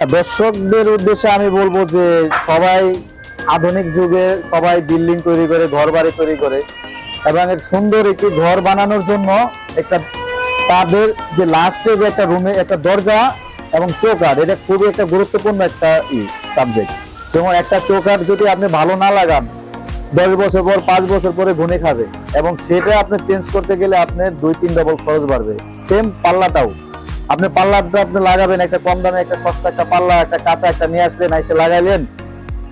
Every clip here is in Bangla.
দর্শকদের উদ্দেশ্যে আমি বলব যে সবাই আধুনিক যুগে সবাই বিল্ডিং তৈরি করে ঘর বাড়ি তৈরি করে এবং এর সুন্দর একটি ঘর বানানোর জন্য একটা তাদের যে লাস্টে যে একটা রুমে একটা দরজা এবং চৌকাঠ, এটা খুবই একটা গুরুত্বপূর্ণ একটা ই সাবজেক্ট যেমন একটা চৌকাঠ যদি আপনি ভালো না লাগান, দশ বছর পর, পাঁচ বছর পরে ঘুনে খাবে এবং সেটা আপনি চেঞ্জ করতে গেলে আপনার দুই তিন ডবল খরচ বাড়বে। সেম পাল্লাটাও। আপনি পাল্লাটা আপনি লাগাবেন, একটা কম দামে, একটা সস্তা, একটা পাল্লা, একটা কাঁচা একটা নিয়ে আসলেন, এসে লাগাইলেন।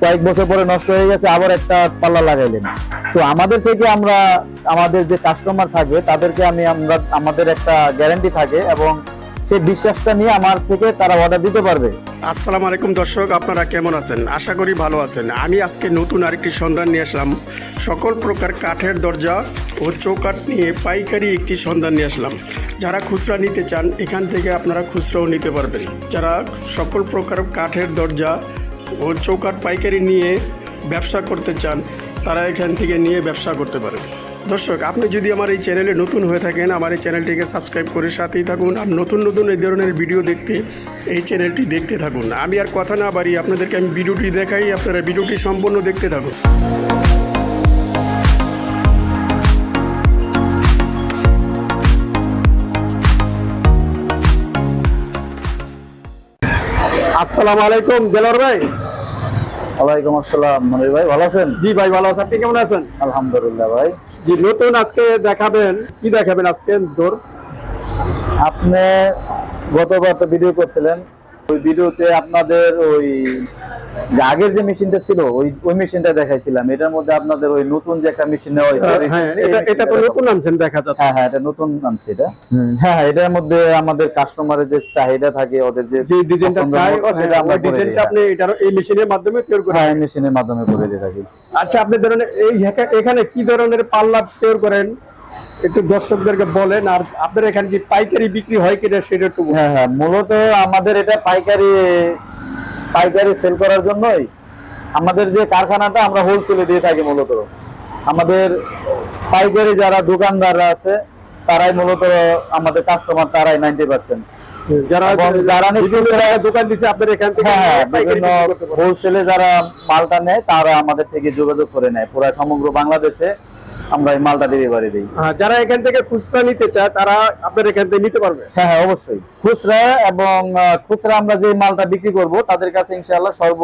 কয়েক বছর পরে নষ্ট হয়ে গেছে, আবার একটা পাল্লা লাগাইলেন। তো আমাদের থেকে আমরা, আমাদের যে কাস্টমার থাকে, তাদেরকে আমি আমরা, আমাদের একটা গ্যারেন্টি থাকে এবং সেই বিশ্বাসটা নিয়ে আমার থেকে তারা অর্ডার দিতে পারবে। আসসালামু আলাইকুম দর্শক, আপনারা কেমন আছেন? আশা করি ভালো আছেন। আমি আজকে নতুন আরেকটি সন্ধান নিয়ে আসলাম। সকল প্রকার কাঠের দরজা ও চৌকাঠ নিয়ে পাইকারি একটি সন্ধান নিয়ে আসলাম। যারা খুচরা নিতে চান, এখান থেকে আপনারা খুচরাও নিতে পারবেন। যারা সকল প্রকার কাঠের দরজা ও চৌকাঠ পাইকারি নিয়ে ব্যবসা করতে চান, তারা এখান থেকে নিয়ে ব্যবসা করতে পারেন। দর্শক আপনি যদি আমার এই চ্যানেলে নতুন হয়ে থাকেন আমার এই চ্যানেলটিকে সাবস্ক্রাইব করে সাথেই থাকুন আর নতুন নতুন এই ধরনের ভিডিও দেখতে এই চ্যানেলটি দেখতে থাকুন। আমি আর কথা না বাড়ি আপনাদেরকে আমি ভিডিওটি দেখাই আপনারা ভিডিওটি সম্পূর্ণ দেখতে থাকুন। আসসালামু আলাইকুম দেলোর ভাই। ওয়ালাইকুম আসসালাম মনির ভাই ভালো আছেন? জি ভাই ভালো আছেন আপনি কেমন আছেন? আলহামদুলিল্লাহ ভাই। জি নতুন আজকে দেখাবেন। কি দেখাবেন আজকে? দৌড়। আপনি গতবার তো ভিডিও করছিলেন। ওই ভিডিওতে আপনাদের ওই যে আগের যে মেশিনটা ছিল ওই ওই মেশিনটা দেখাইছিলাম। এটার মধ্যে আপনাদের ওই নতুন যে একটা মেশিন নেওয়া হয়েছে হ্যাঁ এই এটা এটা তো নতুন আনছেন দেখা যাচ্ছে। হ্যাঁ হ্যাঁ এটা নতুন আনছে এটা। হ্যাঁ হ্যাঁ এটার মধ্যে আমাদের কাস্টমারের যে চাহিদা থাকে ওদের যে যে ডিজাইনটা চাই সেটা আমরা ডিজাইনটা আপনি এটার এই মেশিনের মাধ্যমে তৈরি করেন হ্যাঁ মেশিনের মাধ্যমে করে দিয়ে থাকি। আচ্ছা আপনি ধরেন এই এখানে কি ধরনের পাল্লা তৈরি করেন? একটু দর্শকদেরকে বলেন আর আপনার এখানে কি পাইকারি বিক্রি হয় কিনা সেটা একটু হ্যাঁ হ্যাঁ মূলত আমাদের এটা পাইকারি পাইকারি সেল করার জন্যই আমাদের যে কারখানাটা আমরা হোলসেলে দিয়ে থাকি মূলত। আমাদের পাইকারি যারা দোকানদাররা আছে তারাই মূলত আমাদের কাস্টমার তারাই নাইনটি পার্সেন্ট যারা যারা দোকান দিচ্ছে এখান থেকে হ্যাঁ হ্যাঁ বিভিন্ন। হোলসেলে যারা মালটা নেয় তারা আমাদের থেকে যোগাযোগ করে নেয়। পুরো সমগ্র বাংলাদেশে আমরা এই মালটা ডেলিভারি দিই। যারা এখান থেকে খুচরা নিতে চায় তারা আপনার এখান থেকে নিতে পারবে? হ্যাঁ হ্যাঁ অবশ্যই। খুচরা এবং খুচরা আমরা যে মালটা বিক্রি করব তাদের কাছে ইনশাআল্লাহ সর্ব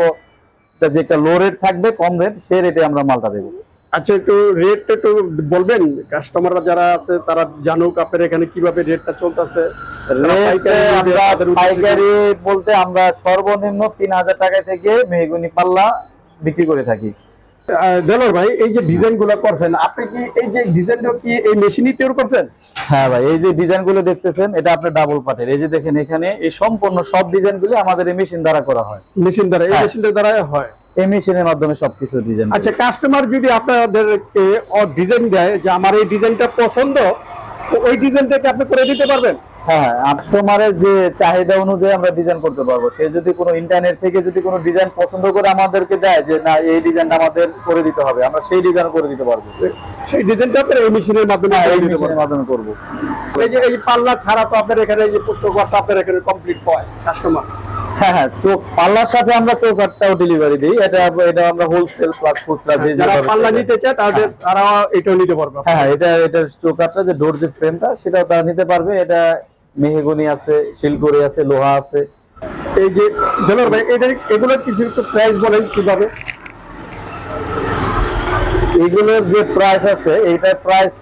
লো রেট থাকবে কম রেট সেই রেটে আমরা মালটা দেবো। আচ্ছা একটু রেট একটু বলবেন? কাস্টমাররা যারা আছে তারা জানুক আপনার এখানে কীভাবে রেটটা চলতেছে। পাইকারি বলতে আমরা সর্বনিম্ন তিন হাজার টাকা থেকে মেহগুনি পাল্লা বিক্রি করে থাকি। দেলোর ভাই এই যে করছেন আপনি কি এই যে ডিজাইনটা কি এই মেশিনই তৈরি করছেন? হ্যাঁ ভাই এই যে দেখতেছেন এটা আপনার ডাবল পাটের। এই যে দেখেন এখানে এই সম্পূর্ণ সব ডিজাইনগুলো আমাদের এই মেশিন দ্বারা করা হয়। মেশিন দ্বারা এই হ্যাঁ। দ্বারা হয়? এই মেশিনের মাধ্যমে সবকিছু ডিজাইন আচ্ছা কাস্টমার যদি আপনাদেরকে ডিজাইন দেয় যে আমার এই ডিজাইনটা পছন্দ ওই ডিজাইনটাকে আপনি করে দিতে পারবেন? হ্যাঁ কাস্টমারের যে চাহিদা অনুযায়ী আমরা ডিজাইন করতে পারব। সে যদি কোনো ইন্টারনেট থেকে যদি কোনো ডিজাইন পছন্দ করে আমাদেরকে দেয় যে না এই ডিজাইনটা আমাদের করে দিতে হবে। আমরা সেই ডিজাইন করে দিতে পারব। সেই ডিজাইনটা আপনার এই মেশিনের মাধ্যমে হ্যাঁ এই মেশিনের মাধ্যমে করব। এই যে এই পাল্লা ছাড়া তো আপনার এখানে এই যে আপনার এখানে কমপ্লিট হয় কাস্টমার হ্যাঁ হ্যাঁ চোখ পাল্লার সাথে আমরা চৌকাটটাও ডেলিভারি দিই। এটা এটা আমরা হোলসেল প্লাস খুচরা যে যারা পাল্লা নিতে চায় তাদের তারা এটাও নিতে পারবে। হ্যাঁ হ্যাঁ এটা এটা চৌকাটটা যে ডোর যে ফ্রেমটা সেটাও তারা নিতে পারবে। এটা মেহগনি আছে শিলকড়ি আছে লোহা আছে। এই যে দেলোর ভাই এটা এগুলোর কিছু একটু প্রাইস বলেন কীভাবে? এগুলোর যে প্রাইস আছে এইটার প্রাইস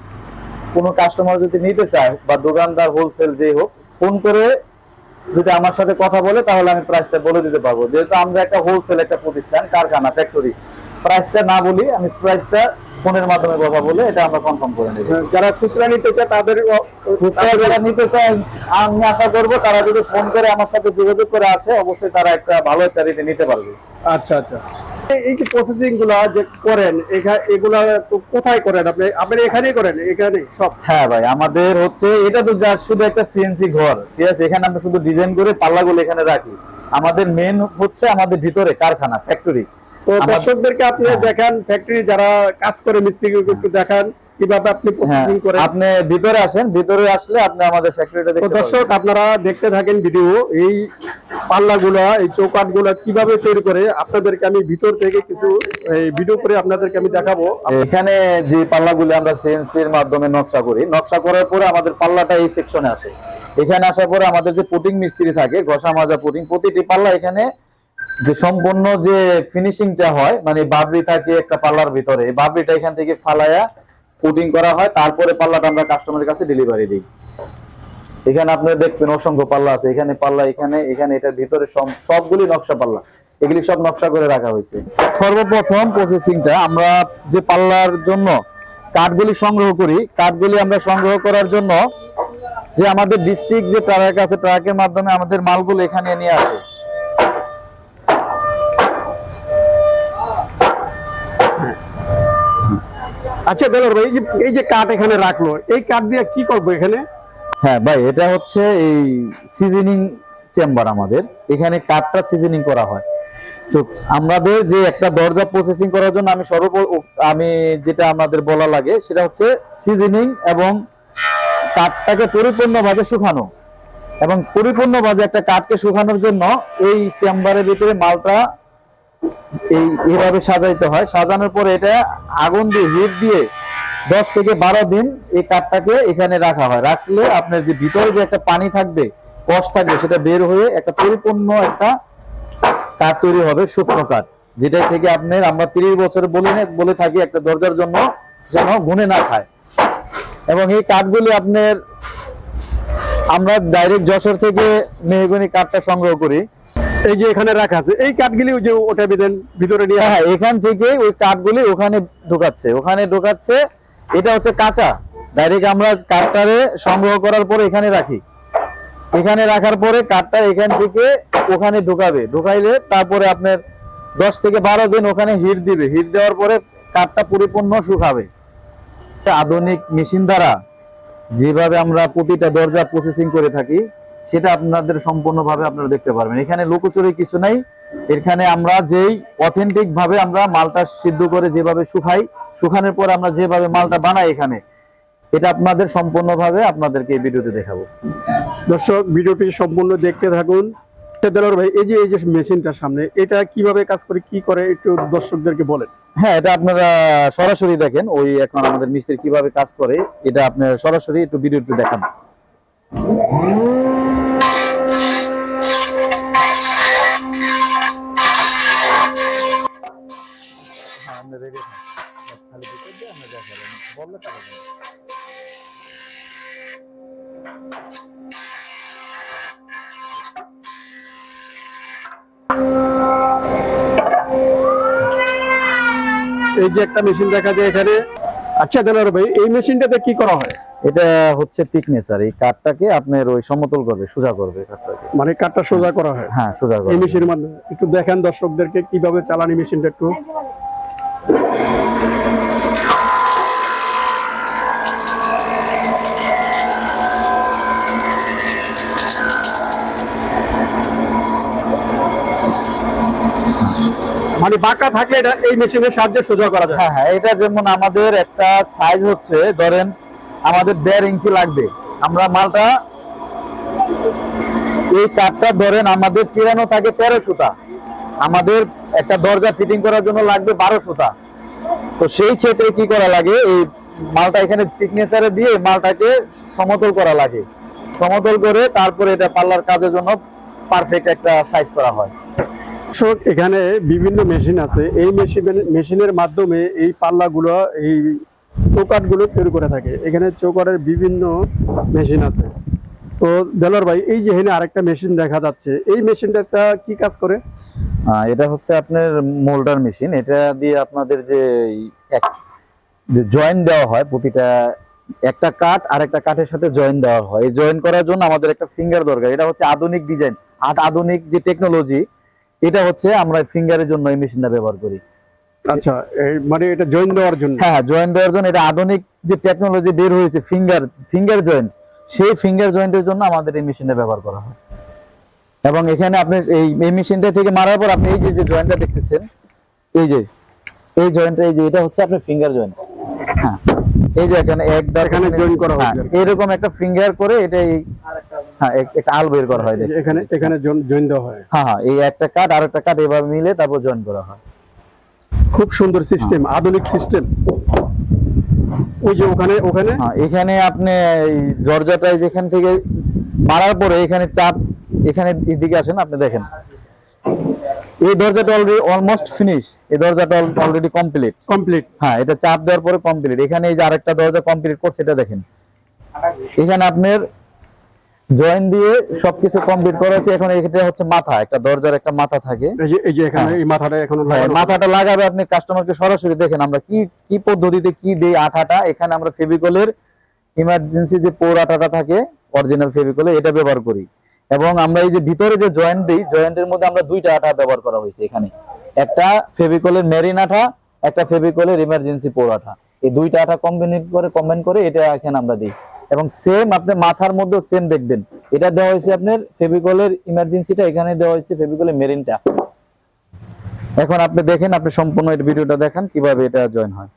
কোনো কাস্টমার যদি নিতে চায় বা দোকানদার হোলসেল যেই হোক ফোন করে যদি আমার সাথে কথা বলে তাহলে আমি প্রাইসটা বলে দিতে পারব। যেহেতু আমরা একটা হোলসেল একটা প্রতিষ্ঠান কারখানা ফ্যাক্টরি প্রাইসটা না বলি আমি প্রাইসটা ফোনের মাধ্যমে কথা বলে এটা আমরা কনফার্ম করে নেব। যারা খুচরা নিতে চায় তাদের খুচরা যারা নিতে চায় আমি আশা করব তারা যদি ফোন করে আমার সাথে যোগাযোগ করে আসে অবশ্যই তারা একটা ভালো একটা রেটে নিতে পারবে। আচ্ছা আচ্ছা। এই- যে প্রসেসিংগুলা যে করেন এগুলা কোথায় করেন আপনি? আপনি এখানেই করেন? এখানে সব? হ্যাঁ ভাই আমাদের হচ্ছে এটা তো যা শুধু একটা সিএনসি ঘর ঠিক আছে? এখানে আমরা শুধু ডিজাইন করে পাল্লাগুলো এখানে রাখি। আমাদের মেন হচ্ছে আমাদের ভিতরে কারখানা ফ্যাক্টরি তো দর্শকদেরকে আপনি হ্যাঁ। দেখান ফ্যাক্টরি যারা কাজ করে মিস্ত্রি একটু দেখান কীভাবে আপনি হ্যাঁ প্রসেসিং করেন। আপনি ভিতরে আসেন ভিতরে আসলে আপনি আমাদের ফ্যাক্টরিটা দেখতে দর্শক আপনারা দেখতে থাকেন ভিডিও এই পাল্লাগুলা এই চৌকাটগুলা কীভাবে তৈরি করে আপনাদেরকে আমি ভিতর থেকে কিছু এই ভিডিও করে আপনাদেরকে আমি দেখাবো। এখানে যে পাল্লাগুলি আমরা সিএনসির মাধ্যমে নকশা করি নকশা করার পরে আমাদের পাল্লাটা এই সেকশনে আসে। এখানে আসার পরে আমাদের যে পুটিং মিস্ত্রি থাকে ঘষা মাজা পুটিং প্রতিটি পাল্লা এখানে যে সম্পূর্ণ যে ফিনিশিংটা হয় মানে বাবরি থাকে একটা পাল্লার ভিতরে বাবরিটা এখান থেকে ফালায়া পুটিং করা হয়, তারপরে পাল্লাটা আমরা কাস্টমারের কাছে ডেলিভারি দিই। এখানে আপনি দেখবেন অসংখ্য পাল্লা আছে, এখানে পাল্লা, এখানে এখানে, এটার ভিতরে সবগুলি নকশা পাল্লা, এগুলি সব নকশা করে রাখা হয়েছে। সর্বপ্রথম প্রসেসিংটা আমরা যে পাল্লার জন্য কাঠগুলি সংগ্রহ করি, কাঠগুলি আমরা সংগ্রহ করার জন্য যে আমাদের ডিস্ট্রিক্ট যে ট্রাক আছে ট্রাকের মাধ্যমে আমাদের মালগুলো এখানে নিয়ে আসে। আচ্ছা দেলোর ভাই, এই যে এই যে কাঠ এখানে রাখল, এই কাঠ দিয়ে কি করব এখানে? হ্যাঁ ভাই, এটা হচ্ছে এই সিজনিং চেম্বার আমাদের। এখানে কাঠটা সিজনিং করা হয়। তো আমাদের যে একটা দরজা প্রসেসিং করার জন্য আমি সর্ব আমি যেটা আমাদের বলা লাগে, সেটা হচ্ছে সিজনিং এবং কাঠটাকে পরিপূর্ণভাবে শুকানো। এবং পরিপূর্ণভাবে একটা কাঠকে শুকানোর জন্য এই চেম্বারের ভিতরে মালটা এই এভাবে সাজাইতে হয়। সাজানোর পরে এটা আগুন দিয়ে, হিট দিয়ে দশ থেকে বারো দিন এই কাঠটাকে এখানে রাখা হয়। রাখলে আপনার যে ভিতরে যে একটা পানি থাকবে কষ থাকবে, সেটা বের হয়ে একটা পরিপূর্ণ একটা কাঠ তৈরি হবে, শুকনো কাঠ। যেটা থেকে আপনার আমরা তিরিশ বছর বলি বলে থাকি একটা দরজার জন্য, যেন গুনে না খায়। এবং এই কাঠগুলি আপনার আমরা ডাইরেক্ট যশোর থেকে মেহগনি কাঠটা সংগ্রহ করি। এই যে এখানে রাখা আছে, এই কাঠগুলি যে ওটা বিদেন ভিতরে নিয়ে হ্যাঁ এখান থেকে ওই কাঠগুলি ওখানে ঢোকাচ্ছে। ওখানে ঢোকাচ্ছে, এটা হচ্ছে কাঁচা। ডাইরেক্ট আমরা কাঠটারে সংগ্রহ করার পরে এখানে রাখি। এখানে রাখার পরে কাঠটা এখান থেকে ওখানে ঢোকাবে। ঢোকাইলে তারপরে আপনার দশ থেকে বারো দিন ওখানে হিট দিবে। হিট দেওয়ার পরে কাঠটা পরিপূর্ণ শুকাবে। আধুনিক মেশিন দ্বারা যেভাবে আমরা প্রতিটা দরজা প্রসেসিং করে থাকি সেটা আপনাদের সম্পূর্ণভাবে আপনারা দেখতে পারবেন। এখানে লুকোচুরি কিছু নাই। এখানে আমরা যেই অথেন্টিক ভাবে আমরা মালটা সিদ্ধ করে যেভাবে শুকাই শুকানোর পর আমরা যেভাবে মালটা বানাই এখানে এটা আপনাদের সম্পূর্ণভাবে আপনাদেরকে এই ভিডিওতে দেখাবো। দর্শক ভিডিওটি সম্পূর্ণ দেখতে থাকুন। দেলোর ভাই এই যে এই যে মেশিনটার সামনে এটা কীভাবে কাজ করে কি করে একটু দর্শকদেরকে বলেন। হ্যাঁ এটা আপনারা সরাসরি দেখেন ওই এখন আমাদের মিস্ত্রি কীভাবে কাজ করে এটা আপনার সরাসরি একটু ভিডিওতে দেখান। এই যে একটা মেশিন দেখা যায় এখানে। আচ্ছা দেলোর ভাই এই মেশিনটাতে কি করা হয়? এটা হচ্ছে থিকনেসার এই কাঠটাকে আপনার ওই সমতল করবে সোজা করবে কাঠটাকে। মানে কাঠটা সোজা করা হয়? হ্যাঁ সোজা করা এই মেশিনের মাধ্যমে। একটু দেখেন দর্শকদেরকে কীভাবে চালানি মেশিনটা একটু। মানে বাঁকা থাকলে এটা এই মেশিনের সাহায্যে সোজা করা যায়। হ্যাঁ হ্যাঁ এটা যেমন আমাদের একটা সাইজ হচ্ছে, ধরেন আমাদের দেড় ইঞ্চি লাগবে। আমরা মালটা এই কাঠটা ধরেন আমাদের চিরানো থাকে তেরো সুতা। আমাদের একটা দরজা ফিটিং করার জন্য লাগবে বারো সুতা। তো সেই ক্ষেত্রে কি করা লাগে? এই মালটা এখানে থিকনেসারে দিয়ে মালটাকে সমতল করা লাগে। সমতল করে তারপরে এটা পাল্লার কাজের জন্য পারফেক্ট একটা সাইজ করা হয়। দর্শক, এখানে বিভিন্ন মেশিন আছে। এই মেশিন মেশিনের মাধ্যমে এই পাল্লাগুলো, এই চৌকাটগুলো তৈরি করে থাকে। এখানে চৌকাটের বিভিন্ন মেশিন আছে। তো দেলোর ভাই, এই যে এখানে আরেকটা মেশিন দেখা যাচ্ছে। এই মেশিনটা কি কাজ করে? এটা হচ্ছে আপনার মোল্ডার মেশিন। এটা দিয়ে আপনাদের যে এক- যে জয়েন দেওয়া হয় প্রতিটা, একটা কাঠ আর একটা কাঠের সাথে জয়েন দেওয়া হয়। এই জয়েন করার জন্য আমাদের একটা ফিঙ্গার দরকার। এটা হচ্ছে আধুনিক ডিজাইন। আধুনিক যে টেকনোলজি এটা হচ্ছে আমরা ফিঙ্গারের জন্য এই মেশিনটা ব্যবহার করি। আচ্ছা মানে এটা জয়েন দেওয়ার জন্য? হ্যাঁ জয়েন দেওয়ার জন্য। এটা আধুনিক যে টেকনোলজি বের হয়েছে ফিঙ্গার ফিঙ্গার জয়েন্ট সেই ফিঙ্গার জয়েন্টের জন্য আমাদের এই মেশিনটা ব্যবহার করা হয়। এবং এখানে আপনি এই এই মেশিনটা থেকে মারার পর আপনি এই যে যে জয়েন্টটা দেখতেছেন এই যে এই জয়েন্টটা এই যে এটা হচ্ছে আপনার ফিঙ্গার জয়েন্ট হ্যাঁ এই যে এখানে এক এখানে join করা হ্যাঁ, হয়েছে। এরকম একটা ফিঙ্গার করে এটা এই হ্যাঁ এক- একটা আল বের করা হয় এখানে এখানে জয়েন দেওয়া হয়। হ্যাঁ হ্যাঁ এই একটা কাঠ আর একটা কাঠ এভাবে মিলে তারপর জয়েন করা হয়। খুব সুন্দর সিস্টেম আধুনিক সিস্টেম ওই যে ওখানে ওখানে? হ্যাঁ এখানে আপনি এই জর্জাটাই যেখান থেকে মারার পরে এখানে চাপ এখানে এদিকে আসেন আপনি দেখেন। এই দরজাটা অলরেডি অলমোস্ট ফিনিশ এই দরজাটা অলরেডি কমপ্লিট কমপ্লিট হ্যাঁ এটা চাপ দেওয়ার পরে কমপ্লিট এখানে এই যে আরেকটা দরজা কমপ্লিট করছে এটা দেখেন। এখানে আপনার জয়েন দিয়ে সবকিছু কমপ্লিট করা হচ্ছে এখন এটা হচ্ছে মাথা একটা দরজার একটা মাথা থাকে। এই যে এই যে এখানে হ্যাঁ। এই মাথাটা এখনও হ্যাঁ, মাথাটা লাগাবে আপনি কাস্টমারকে সরাসরি দেখেন আমরা কি কি পদ্ধতিতে কি দেই আঠাটা। এখানে আমরা ফেভিকলের ইমার্জেন্সি যে পোর আঠাটা থাকে অরিজিনাল ফেভিকলে এটা ব্যবহার করি। এবং আমরা এই যে ভিতরে যে জয়েন্ট দিই জয়েন্টের মধ্যে আমরা দুইটা আঠা ব্যবহার করা হয়েছে এখানে। একটা ফেভিকলের মেরিন আঠা একটা ফেভিকলের ইমার্জেন্সি পোর আঠা। এই দুইটা আঠা কম্বিনেট করে কম্বাইন করে এটা এখানে আমরা দিই। এবং সেম আপনি মাথার মধ্যে সেম দেখবেন। এটা দেওয়া হয়েছে আপনার ফেভিকলের ইমার্জেন্সিটা এখানে দেওয়া হয়েছে ফেভিকলের মেরিনটা। এখন আপনি দেখেন, আপনি সম্পূর্ণ ভিডিওটা দেখান, কীভাবে এটা জয়েন হয়।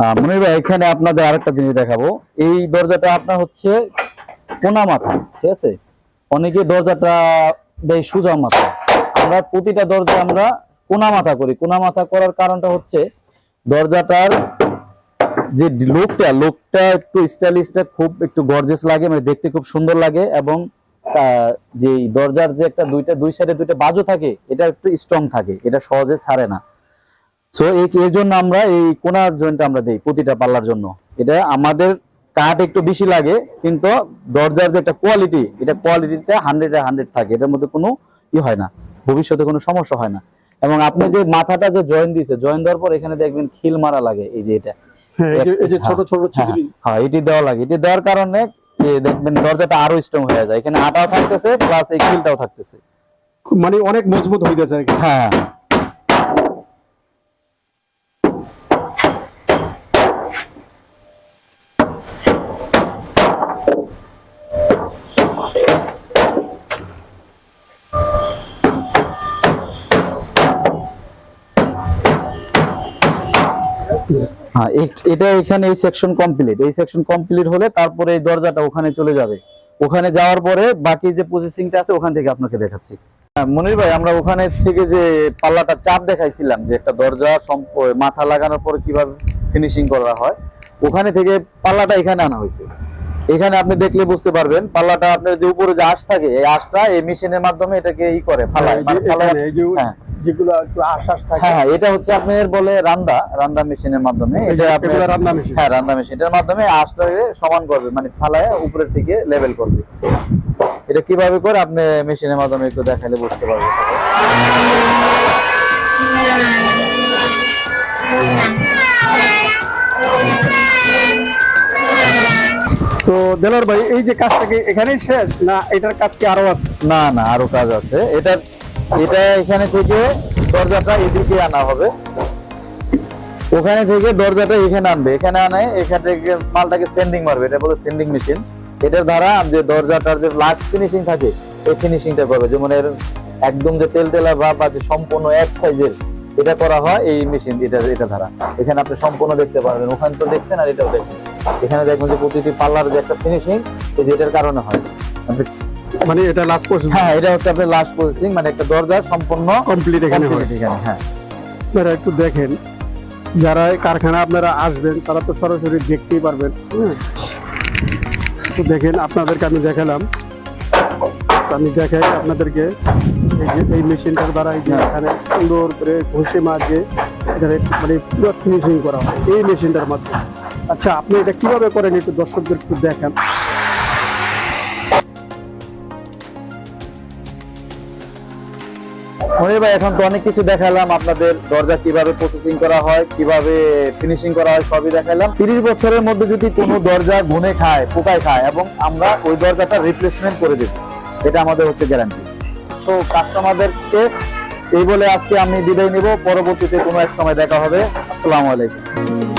আহ, মনির ভাই এখানে আপনাদের আরেকটা জিনিস দেখাবো। এই দরজাটা আপনার হচ্ছে কোনা মাথা ঠিক আছে? অনেকে দরজাটা দেয় সোজা মাথা। আমরা প্রতিটা দরজা আমরা কোনা মাথা করি। কোনা মাথা করার কারণটা হচ্ছে দরজাটার যে লোকটা লোকটা একটু স্টাইলিশটা খুব একটু গর্জেস লাগে মানে দেখতে খুব সুন্দর লাগে এবং যে দরজার যে একটা দুইটা, দুই সাইডে দুইটা বাজু থাকে, এটা একটু স্ট্রং থাকে, এটা সহজে ছাড়ে না। সো এর জন্য আমরা এই কোনার জয়েন্টটা আমরা দিই প্রতিটা পাল্লার জন্য। এটা আমাদের কাঠ একটু বেশি লাগে, কিন্তু দরজার যে একটা কোয়ালিটি এটা কোয়ালিটিটা হান্ড্রেড হান্ড্রেড থাকে, এটার মধ্যে কোনো ই হয় না, ভবিষ্যতে কোনো সমস্যা হয় না। এবং আপনি যে মাথাটা যে জয়েন দিয়েছে জয়েন দেওয়ার পর এখানে দেখবেন খিল মারা লাগে এই যে এটা। হ্যাঁ এই যে ছোট ছোট হ্যাঁ, হ্যাঁ এটি দেওয়া লাগে। এটি দেওয়ার কারণে দেখবেন দরজাটা আরও স্ট্রং হয়ে যায়। এখানে আটাও থাকতেছে প্লাস এই খিলটাও থাকতেছে। মানে অনেক মজবুত হয়ে গেছে আর কি। হ্যাঁ হ্যাঁ এটা এখানে এই সেকশন কমপ্লিট এই সেকশন কমপ্লিট হলে তারপরে এই দরজাটা ওখানে চলে যাবে। ওখানে যাওয়ার পরে বাকি যে প্রসেসিংটা আছে ওখান থেকে আপনাকে দেখাচ্ছি। হ্যাঁ, মনির ভাই আমরা ওখানে থেকে যে পাল্লাটা চাপ দেখাইছিলাম যে একটা দরজা মাথা লাগানোর পরে কীভাবে ফিনিশিং করা হয় ওখানে থেকে পাল্লাটা এখানে আনা হয়েছে। এখানে আপনি দেখলে বুঝতে পারবেন পাল্লাটা আপনার যে উপরে যে আশ থাকে এই আশটা এই মেশিনের মাধ্যমে এটাকে ই করে ফালায় এই যে মানে হ্যাঁ। যেগুলো একটু আশ্বাস থাকে। হ্যাঁ হ্যাঁ এটা হচ্ছে আপনার বলে রান্দা রান্দা মেশিনের মাধ্যমে। এটা আপনার মেশিন। হ্যাঁ রান্না মেশিন এটার মাধ্যমে আঁশটাকে সমান করবে মানে ফালায় উপরের থেকে লেভেল করবে। এটা কীভাবে করে আপনি মেশিনের মাধ্যমে একটু দেখালে বুঝতে পারবেন। তো দেলার ভাই, এই যে কাজটা কি এখানেই শেষ না এটার কাজ কি আরও আছে? না না, আরও কাজ আছে। এটা এটা এখানে থেকে দরজাটা এদিকে আনা হবে। ওখানে থেকে দরজাটা এখানে আনবে। এখানে আনে, এখান থেকে মালটাকে সেন্ডিং মারবে। এটা বলে সেন্ডিং মেশিন এটার দ্বারা যে দরজাটার যে লাস্ট ফিনিশিং থাকে, এই ফিনিশিংটা করবে। যেমন এর একদম যে তেল তেলা বা বা যে সম্পূর্ণ এক সাইজের এটা করা হয় এই মেশিন এটা এটা দ্বারা এখানে আপনি সম্পূর্ণ দেখতে পারবেন ওখানে তো দেখছেন আর এটাও দেখছেন। এখানে দেখবেন যে প্রতিটি পাল্লার যে একটা ফিনিশিং এই যে এটার কারণে হয়। মানে এটা লাস্ট প্রসেস হ্যাঁ এটা হচ্ছে আপনার লাস্ট প্রসেসিং মানে একটা দরজা সম্পূর্ণ কমপ্লিট এখানে হয়। এখানে হ্যাঁ। আপনারা একটু দেখেন যারা এই কারখানা আপনারা আসবেন তারা তো সরাসরি দেখতেই পারবেন দেখেন আপনাদেরকে আমি দেখালাম। আমি দেখাই আপনাদেরকে। এই যে এই মেশিনটার দ্বারা এই যে হ্যাঁ। এখানে সুন্দর করে ঘষে মাঝে এখানে মানে পুরো ফিনিশিং করা হয় এই মেশিনটার মাধ্যমে। আচ্ছা আপনি এটা কীভাবে করেন একটু দর্শকদের একটু দেখান। ভাই এখন তো অনেক কিছু দেখালাম। আপনাদের দরজা কীভাবে প্রসেসিং করা হয় কীভাবে ফিনিশিং করা হয় সবই দেখালাম। তিরিশ বছরের মধ্যে যদি কোনো দরজা ঘুনে খায় পোকায় খায় এবং আমরা ওই দরজাটা রিপ্লেসমেন্ট করে দেব এটা আমাদের হচ্ছে গ্যারান্টি তো কাস্টমারদেরকে এই বলে আজকে আমি বিদায় নিব। পরবর্তীতে কোনো এক সময় দেখা হবে। আসসালামু আলাইকুম।